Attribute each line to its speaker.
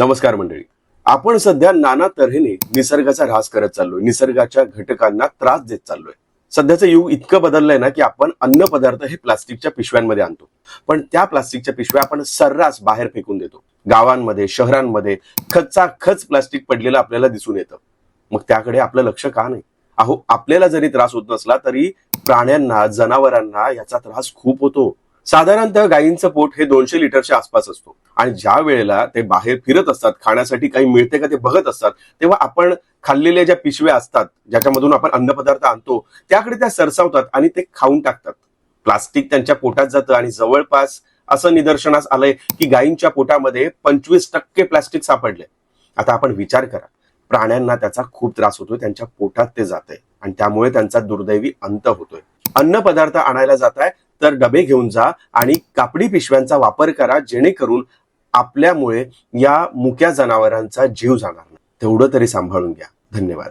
Speaker 1: नमस्कार मंडळी. आपण सध्या नाना तऱ्हेने निसर्गाचा ऱ्हास करत चाललोय. निसर्गाच्या घटकांना त्रास देत चाललोय. सध्याचं युग इतकं बदललंय ना की आपण अन्न पदार्थ हे प्लास्टिकच्या पिशव्यांमध्ये आणतो. पण त्या प्लास्टिकच्या पिशव्या आपण सर्रास बाहेर फेकून देतो. गावांमध्ये शहरांमध्ये खचा खच प्लास्टिक पडलेलं आपल्याला दिसून येतं. मग त्याकडे आपलं लक्ष का नाही? अहो आपल्याला जरी त्रास होत नसला तरी प्राण्यांना जनावरांना याचा त्रास खूप होतो. साधारणतः गायींचं पोट हे दोनशे लिटरच्या आसपास असतो. आणि ज्या वेळेला ते बाहेर फिरत असतात खाण्यासाठी काही मिळते का ते बघत असतात तेव्हा आपण खाल्लेल्या ज्या पिशव्या असतात ज्याच्यामधून आपण अन्नपदार्थ आणतो त्याकडे त्या सरसावतात आणि ते खाऊन टाकतात. प्लास्टिक त्यांच्या पोटात जातं आणि जवळपास असं निदर्शनास आलंय की गायींच्या पोटामध्ये पंचवीस टक्के प्लास्टिक सापडले आता आपण विचार करा प्राण्यांना त्याचा खूप त्रास होतोय त्यांच्या पोटात ते जाते आणि त्यामुळे त्यांचा दुर्दैवी अंत होतोय. अन्न पदार्थ आणायला जाताय तर डबे घेऊन जा आणि कापडी पिशव्यांचा वापर करा जेणेकरून आपल्यामुळे या मुक्या जनावरांचा जीव जाणार नाही. तेवढं तरी सांभाळून घ्या. धन्यवाद.